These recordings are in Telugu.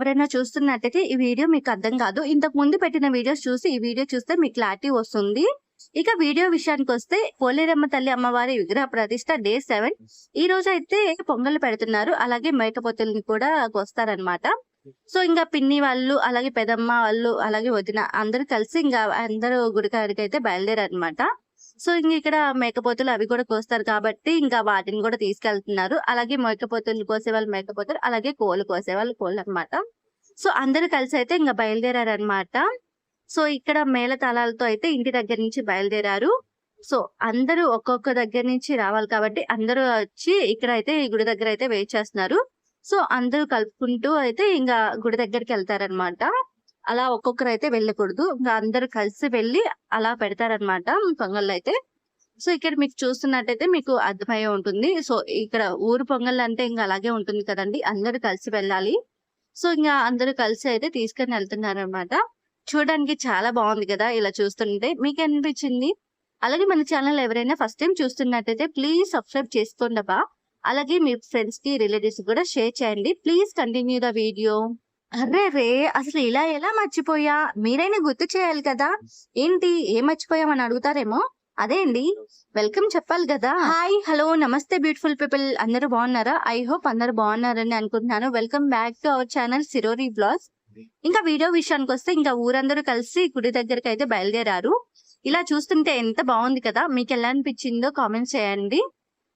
ఎవరైనా చూస్తున్నట్టయితే ఈ వీడియో మీకు అర్థం కాదు. ఇంతకు ముందు పెట్టిన వీడియోస్ చూసి ఈ వీడియో చూస్తే మీకు క్లారిటీ వస్తుంది. ఇక వీడియో విషయానికి వస్తే పోలేరమ్మ తల్లి అమ్మవారి విగ్రహ ప్రతిష్ట డే సెవెన్. ఈ రోజు అయితే పొంగల్ పెడుతున్నారు. అలాగే మేకపోతుల్ని కూడా వస్తారనమాట సో ఇంకా పిన్ని వాళ్ళు అలాగే పెదమ్మ వాళ్ళు అలాగే వదిన అందరూ కలిసి ఇంకా అందరూ గుడికాడికి అయితే బయలుదేరారనమాట సో ఇంక ఇక్కడ మేకపోతులు అవి కూడా కోస్తారు కాబట్టి ఇంకా వాటిని కూడా తీసుకెళ్తున్నారు. అలాగే మేకపోతులు కోసే వాళ్ళు మేకపోతులు అలాగే కోళ్ళు కోసే వాళ్ళు కోళ్ళు అనమాట సో అందరు కలిసి అయితే ఇంకా బయలుదేరారు అనమాట సో ఇక్కడ మేళ తాళాలతో అయితే ఇంటి దగ్గర నుంచి బయలుదేరారు. సో అందరూ ఒక్కొక్క దగ్గర నుంచి రావాలి కాబట్టి అందరూ వచ్చి ఇక్కడ అయితే ఈ గుడి దగ్గర అయితే వెయిట్ చేస్తున్నారు. సో అందరూ కలుపుకుంటూ అయితే ఇంకా గుడి దగ్గరికి వెళ్తారనమాట అలా ఒక్కొక్కరు అయితే వెళ్ళకూడదు. ఇంకా అందరు కలిసి వెళ్ళి అలా పెడతారనమాట పొంగల్ అయితే సో ఇక్కడ మీకు చూస్తున్నట్టయితే మీకు అర్థమయ్యే ఉంటుంది. సో ఇక్కడ ఊరు పొంగల్ అంటే ఇంకా అలాగే ఉంటుంది కదండి. అందరూ కలిసి వెళ్ళాలి. సో ఇంకా అందరూ కలిసి అయితే తీసుకొని వెళ్తున్నారు అనమాట చూడడానికి చాలా బాగుంది కదా ఇలా చూస్తుంటే. మీకు అనిపించింది? అలాగే మన ఛానల్ ఎవరైనా ఫస్ట్ టైం చూస్తున్నట్టయితే ప్లీజ్ సబ్స్క్రైబ్ చేసుకోండి అలాగే మీ ఫ్రెండ్స్కి రిలేటివ్స్ కూడా షేర్ చేయండి. Please continue the video. అరే రే అసలు ఇలా ఎలా మర్చిపోయా? మీరైనా గుర్తు చేయాలి కదా. ఏంటి ఏం మర్చిపోయామని అడుగుతారేమో? అదే అండి వెల్కమ్ చెప్పాలి కదా. హాయ్ హలో నమస్తే బ్యూటిఫుల్ పీపుల్. అందరూ బాగున్నారా? ఐ హోప్ అందరు బాగున్నారని అనుకుంటున్నాను. Welcome back to our channel సిరోరి blogs. ఇంకా వీడియో విషయానికి వస్తే ఇంకా ఊరందరూ కలిసి గుడి దగ్గరికి అయితే బయలుదేరారు. ఇలా చూస్తుంటే ఎంత బాగుంది కదా. మీకు ఎలా అనిపించిందో కామెంట్స్ చేయండి.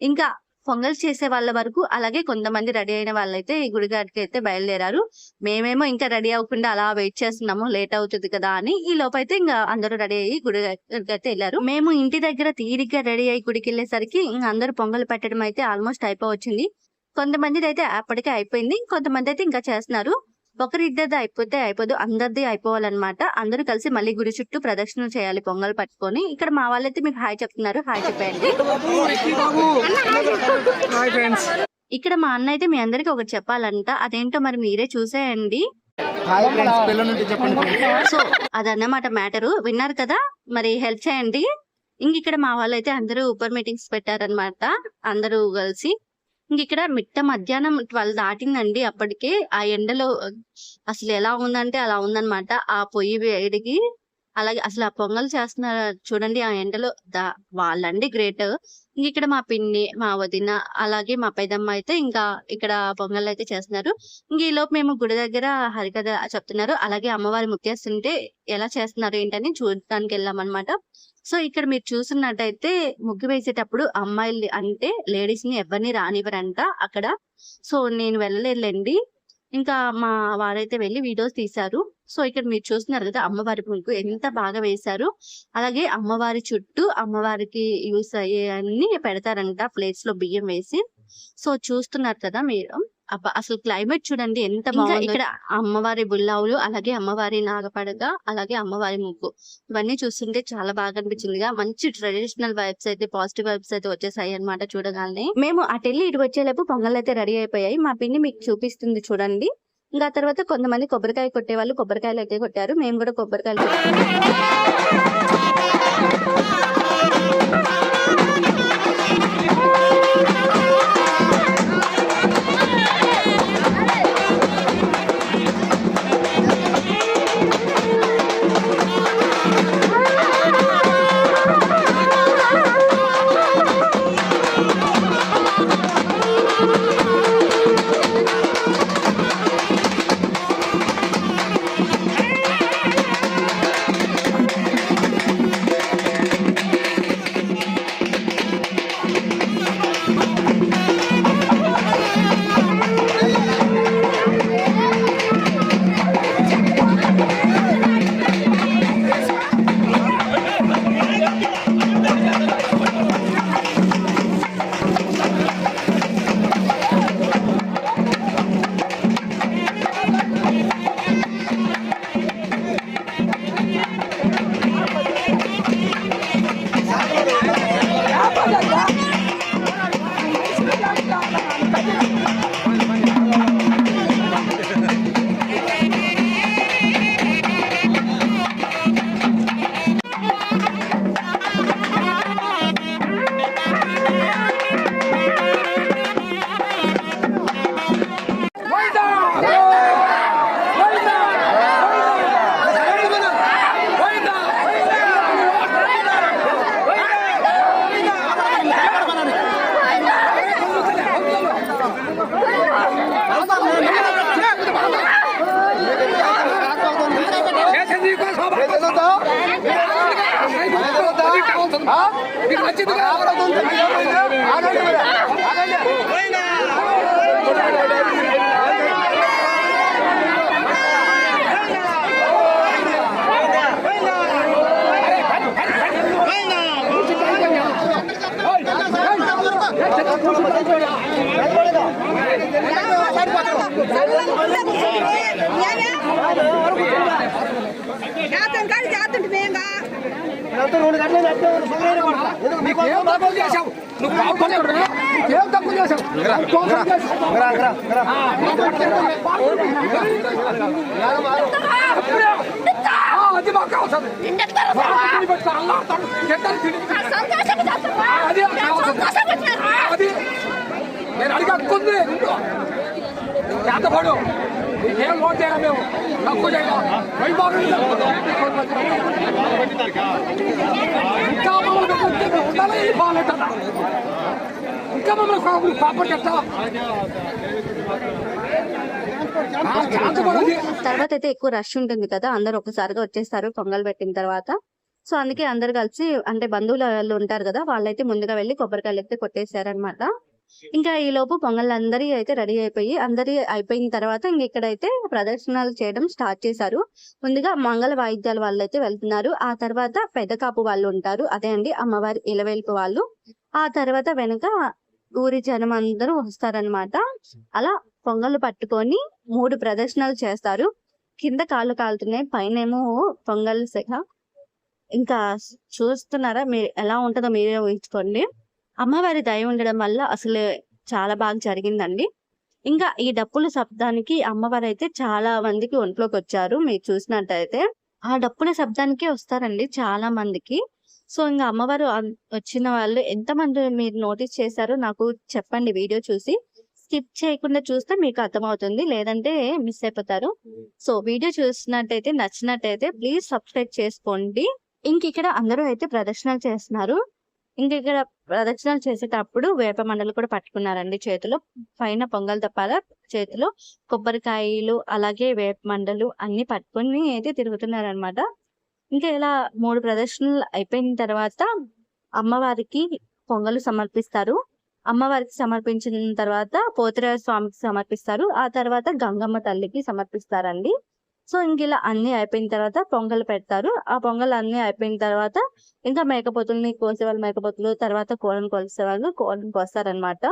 ఇంకా పొంగల్ చేసే వాళ్ళ వరకు అలాగే కొంతమంది రెడీ అయిన వాళ్ళైతే ఈ గుడి గారికి అయితే బయలుదేరారు. మేమేమో ఇంకా రెడీ అవ్వకుండా అలా వెయిట్ చేస్తున్నాము లేట్ అవుతుంది కదా అని. ఈ లోపైతే ఇంకా అందరూ రెడీ అయ్యి గుడి గారికి అయితే వెళ్ళారు. మేము ఇంటి దగ్గర తీరిగ్గా రెడీ అయ్యి గుడికి వెళ్ళేసరికి ఇంకా అందరూ పొంగల్ పెట్టడం అయితే ఆల్మోస్ట్ అయిపోవచ్చింది. కొంతమంది అయితే అప్పటికే అయిపోయింది కొంతమంది అయితే ఇంకా చేస్తున్నారు. ఒకరిద్దరిది అయిపోతే అయిపోదు అందరిది అయిపోవాలన్నమాట. అందరూ కలిసి మళ్ళీ గుడి చుట్టూ ప్రదక్షిణ చేయాలి పొంగల్ పట్టుకొని. ఇక్కడ మా వాళ్ళైతే మీకు హాయ్ చెప్తున్నారు. హాయ్ చెప్పండి. ఇక్కడ మా అన్న అయితే మీ అందరికి ఒకటి చెప్పాలంట. అదేంటో మరి మీరే చూసేయండి. అదన్నమాట మ్యాటరు. విన్నారు కదా? మరి హెల్ప్ చేయండి. ఇంక ఇక్కడ మా వాళ్ళు అయితే అందరూ ఉపర్ మీటింగ్స్ పెట్టారనమాట అందరూ కలిసి. ఇక్కడ మిట్ట మధ్యాహ్నం ట్వెల్వ్ దాటిందండి అప్పటికే. ఆ ఎండలో అసలు ఎలా ఉందంటే అలా ఉందన్నమాట. ఆ పొయ్యి వేడికి అలాగే అసలు ఆ పొంగల్ చేస్తున్నారు చూడండి ఆ ఎండలో. దా వాళ్ళండి గ్రేట్. ఇక్కడ మా పిన్ని మా వదిన అలాగే మా పెదమ్మ అయితే ఇంకా ఇక్కడ పొంగల్ అయితే చేస్తున్నారు. ఇంక ఈ లోపు మేము గుడి దగ్గర హరికథ చెప్తున్నారు. అలాగే అమ్మవారి ముక్కేస్తుంటే ఎలా చేస్తున్నారు ఏంటని చూడటానికి వెళ్ళామన్నమాట సో ఇక్కడ మీరు చూస్తున్నట్టయితే ముగ్గు వేసేటప్పుడు అమ్మాయిలు అంటే లేడీస్ని ఎవరిని రానివ్వరంట అక్కడ. సో నేను వెళ్ళలేదులేండి. ఇంకా మా వారైతే వెళ్ళి వీడియోస్ తీశారు. సో ఇక్కడ మీరు చూస్తున్నారు కదా అమ్మవారి ముగ్గు ఎంత బాగా వేశారు. అలాగే అమ్మవారి చుట్టూ అమ్మవారికి యూస్ అయ్యే అన్ని పెడతారంట ప్లేట్స్లో బియ్యం వేసి. సో చూస్తున్నారు కదా మీరు. అబ్బా! అసలు క్లైమేట్ చూడండి ఎంత బాగుంది. ఇక్కడ అమ్మవారి బుల్లావులు అలాగే అమ్మవారి నాగపడగ అలాగే అమ్మవారి ముగ్గు. ఇవన్నీ చూస్తుంటే చాలా బాగా అనిపించిందిగా. మంచి ట్రెడిషనల్ వైబ్స్ అయితే పాజిటివ్ వైబ్స్ అయితే వచ్చేసాయి అన్నమాట చూడగానే. మేము అటు వెళ్ళి ఇటు వచ్చేలోపు పొంగల్ అయితే రెడీ అయిపోయాయి. మా పిన్ని మీకు చూపిస్తుంది చూడండి. ఇంకా తర్వాత కొంతమంది కొబ్బరికాయ కొట్టే వాళ్ళు కొబ్బరికాయలు అయితే కొట్టారు. మేము కూడా కొబ్బరికాయలు కొట్టాము. మీకు నచ్చింది సరిపోతుంది అది మాకు అవసరం అది అది. నేను అడిగి హక్కుంది చేతపడు నీకేం లోటు మేము? తక్కువ ఇంకా మమ్మల్ని పెట్టుకుంటే ఉండాలి బాగాలేదా ఇంకా మమ్మల్ని కాపులు కాపాడేస్తా శాంతపడది తర్వాత అయితే ఎక్కువ రష్ ఉంటుంది కదా అందరు ఒకసారిగా వచ్చేస్తారు పొంగల్ పెట్టిన తర్వాత. సో అందుకే అందరు కలిసి అంటే బంధువులు ఉంటారు కదా వాళ్ళైతే ముందుగా వెళ్ళి కొబ్బరికాయలు అయితే కొట్టేశారనమాట ఇంకా ఈ లోపు పొంగల్ అందరి అయితే రెడీ అయిపోయి అందరి అయిపోయిన తర్వాత ఇంక ఇక్కడైతే ప్రదర్శనలు చేయడం స్టార్ట్ చేశారు. ముందుగా మంగళ వాయిద్యాల వాళ్ళు అయితే వెళ్తున్నారు. ఆ తర్వాత పెదకాపు వాళ్ళు ఉంటారు. అదే అండి అమ్మవారి ఇలవేల్పు వాళ్ళు. ఆ తర్వాత వెనక ఊరి జనం అందరూ వస్తారనమాట అలా పొంగల్ పట్టుకొని మూడు ప్రదర్శనలు చేస్తారు. కింద కాళ్ళు కాలుతున్నాయి. పైన ఏమో పొంగల్ సెగ ఇంకా చూస్తున్నారా? మీరు ఎలా ఉంటుందో మీరే ఊహించుకోండి. అమ్మవారి దయ ఉండడం వల్ల అసలు చాలా బాగా జరిగిందండి. ఇంకా ఈ డప్పుల శబ్దానికి అమ్మవారు అయితే చాలా మందికి ఒంట్లోకి వచ్చారు. మీరు చూసినట్టయితే ఆ డప్పుల శబ్దానికి వస్తారండి చాలా మందికి. సో ఇంకా అమ్మవారు వచ్చిన వాళ్ళు ఎంతమంది మీరు నోటీస్ చేశారో నాకు చెప్పండి వీడియో చూసి. స్కిప్ చేయకుండా చూస్తే మీకు అర్థమవుతుంది. లేదంటే మిస్ అయిపోతారు. సో వీడియో చూసినట్టయితే నచ్చినట్టయితే ప్లీజ్ సబ్స్క్రైబ్ చేసుకోండి. ఇంక ఇక్కడ అందరూ అయితే ప్రదర్శనలు చేస్తున్నారు. ఇంక ఇక్కడ ప్రదర్శనలు చేసేటప్పుడు వేప మండలు కూడా పట్టుకున్నారండి చేతిలో. పైన పొంగల్ తప్పాల చేతిలో కొబ్బరికాయలు అలాగే వేప మండలు అన్ని పట్టుకొని అయితే తిరుగుతున్నారనమాట ఇంకా ఇలా మూడు ప్రదర్శనలు అయిపోయిన తర్వాత అమ్మవారికి పొంగలు సమర్పిస్తారు. అమ్మవారికి సమర్పించిన తర్వాత పోతిరాజ స్వామికి సమర్పిస్తారు. ఆ తర్వాత గంగమ్మ తల్లికి సమర్పిస్తారండి. సో ఇంక ఇలా అన్ని అయిపోయిన తర్వాత పొంగల్ పెడతారు. ఆ పొంగల్ అన్ని అయిపోయిన తర్వాత ఇంకా మేకపోతుల్ని కోసేవాళ్ళు మేకపోతులు తర్వాత కోళ్ళని కోసే వాళ్ళు కోళ్ళని కోస్తారనమాట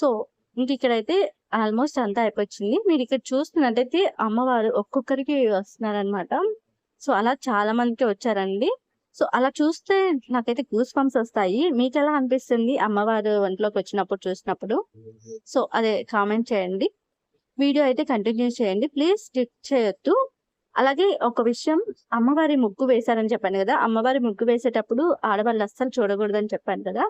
సో ఇంక ఇక్కడైతే ఆల్మోస్ట్ అంతా అయిపోయింది మీరు ఇక్కడ చూస్తున్నట్టయితే అమ్మవారు ఒక్కొక్కరికి వస్తున్నారనమాట సో అలా చాలా మందికి వచ్చారండి. సో అలా చూస్తే నాకైతే గూస్ పంప్స్ వస్తాయి. మీకు ఎలా అనిపిస్తుంది అమ్మవారు ఒంట్లోకి వచ్చినప్పుడు చూసినప్పుడు? సో అదే కామెంట్ చేయండి. వీడియో అయితే కంటిన్యూ చేయండి. ప్లీజ్ స్టిక్ చేయొద్దు. అలాగే ఒక విషయం అమ్మవారి ముగ్గు వేశారని చెప్పాను కదా అమ్మవారి ముగ్గు వేసేటప్పుడు ఆడవాళ్ళు అస్సలు చూడకూడదని చెప్పాను కదా.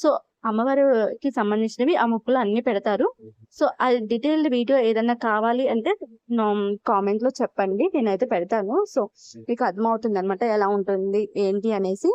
సో అమ్మవారికి సంబంధించినవి ఆ ముగ్గులు అన్ని పెడతారు. సో ఆ డీటెయిల్డ్ వీడియో ఏదైనా కావాలి అంటే కామెంట్లో చెప్పండి. నేనైతే పెడతాను. సో మీకు అర్థమవుతుంది అనమాట ఎలా ఉంటుంది ఏంటి అనేసి.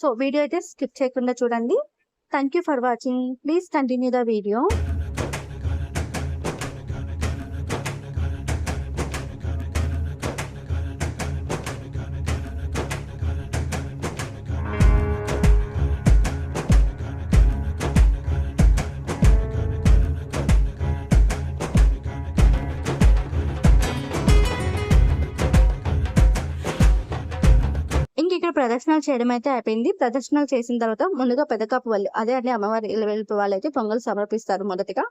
సో వీడియో అయితే స్కిప్ చేయకుండా చూడండి. Thank you for watching please continue the video ప్రదర్శనలు చేయడం అయితే అయిపోయింది. ప్రదర్శనలు చేసిన తర్వాత ముందుగా పెదకాపు వాళ్ళు అదే అంటే అమ్మవారి వెళ్ళిపోయి వాళ్ళు అయితే పొంగల్ సమర్పిస్తారు మొదటిగా.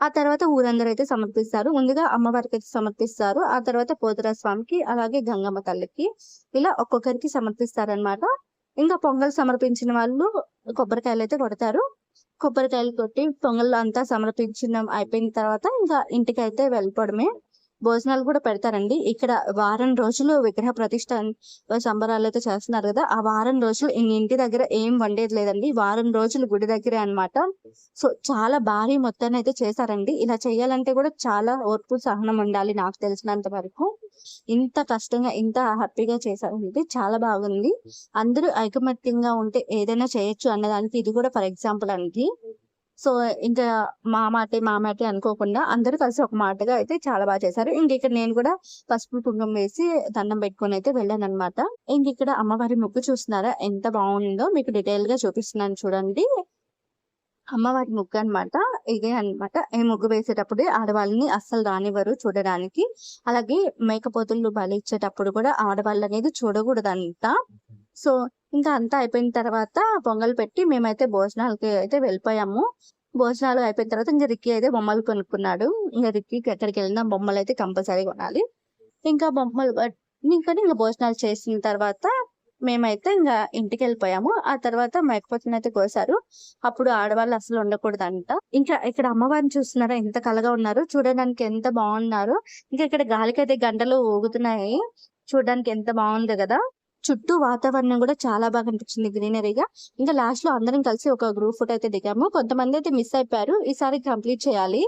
ఆ తర్వాత ఊరందరూ అయితే సమర్పిస్తారు. ముందుగా అమ్మవారికి అయితే సమర్పిస్తారు. ఆ తర్వాత పోతురా స్వామికి అలాగే గంగమ్మ తల్లికి ఇలా ఒక్కొక్కరికి సమర్పిస్తారనమాట ఇంకా పొంగల్ సమర్పించిన వాళ్ళు కొబ్బరికాయలు అయితే కొడతారు. కొబ్బరికాయలు కొట్టి పొంగల్ అంతా సమర్పించిన అయిపోయిన తర్వాత ఇంకా ఇంటికి అయితే వెళ్ళిపోవడమే. భోజనాలు కూడా పెడతారండి. ఇక్కడ వారం రోజులు విగ్రహ ప్రతిష్ట సంబరాలు అయితే చేస్తున్నారు కదా ఆ వారం రోజులు ఇంటి దగ్గర ఏం వండేది లేదండి. వారం రోజులు గుడి దగ్గరే అన్నమాట. సో చాలా భారీ మొత్తాన్ని అయితే చేశారండి. ఇలా చేయాలంటే కూడా చాలా ఓర్పు సహనం ఉండాలి నాకు తెలిసినంత వరకు. ఇంత కష్టంగా ఇంత హ్యాపీగా చేశారండి. చాలా బాగుంది. అందరూ ఐకమత్యంగా ఉంటే ఏదైనా చేయొచ్చు అన్నదానికి ఇది కూడా ఫర్ ఎగ్జాంపుల్ అండి. సో ఇంకా మా మాటే మా మాటే అనుకోకుండా అందరూ కలిసి ఒక మాటగా అయితే చాలా బాగా చేశారు. ఇంక ఇక్కడ నేను కూడా పసుపు కుంకుమ వేసి దండం పెట్టుకొని అయితే వెళ్ళాను అనమాట ఇంక ఇక్కడ అమ్మవారి ముగ్గు చూస్తున్నారా? ఎంత బాగుందో మీకు డీటెయిల్గా చూపిస్తున్నాను చూడండి. అమ్మవారి ముగ్గు అన్నమాట. ఇదే అన్నమాట. ఈ ముగ్గు వేసేటప్పుడు ఆడవాళ్ళని అస్సలు రానివ్వరు చూడడానికి. అలాగే మేకపోతులు బలి ఇచ్చేటప్పుడు కూడా ఆడవాళ్ళు అనేది చూడకూడదంట. సో ఇంకా అంతా అయిపోయిన తర్వాత పొంగల్ పెట్టి మేమైతే భోజనాలకి అయితే వెళ్ళిపోయాము. భోజనాలు అయిపోయిన తర్వాత ఇంకా రిక్కీ అయితే బొమ్మలు కొనుక్కున్నాడు. ఇంకా రిక్కీకి ఎక్కడికి వెళ్ళినా బొమ్మలు అయితే కంపల్సరీ కొనాలి. ఇంకా బొమ్మలు ఇంకా ఇంకా భోజనాలు చేసిన తర్వాత మేమైతే ఇంకా ఇంటికి వెళ్ళిపోయాము. ఆ తర్వాత మేకపోతుని అయితే కోసారు. అప్పుడు ఆడవాళ్ళు అసలు ఉండకూడదంట. ఇంకా ఇక్కడ అమ్మవారిని చూస్తున్నారా? ఎంత కలగా ఉన్నారు. చూడడానికి ఎంత బాగున్నారు. ఇంకా ఇక్కడ గాలికైతే గంటలు ఊగుతున్నాయి. చూడడానికి ఎంత బాగుంది కదా. చుట్టూ వాతావరణం కూడా చాలా బాగా అనిపించింది గ్రీనరీగా. ఇంకా లాస్ట్లో అందరం కలిసి ఒక గ్రూప్ ఫోటో అయితే దిగాము. కొంతమంది అయితే మిస్ అయిపోయారు. ఈసారి కంప్లీట్ చేయాలి.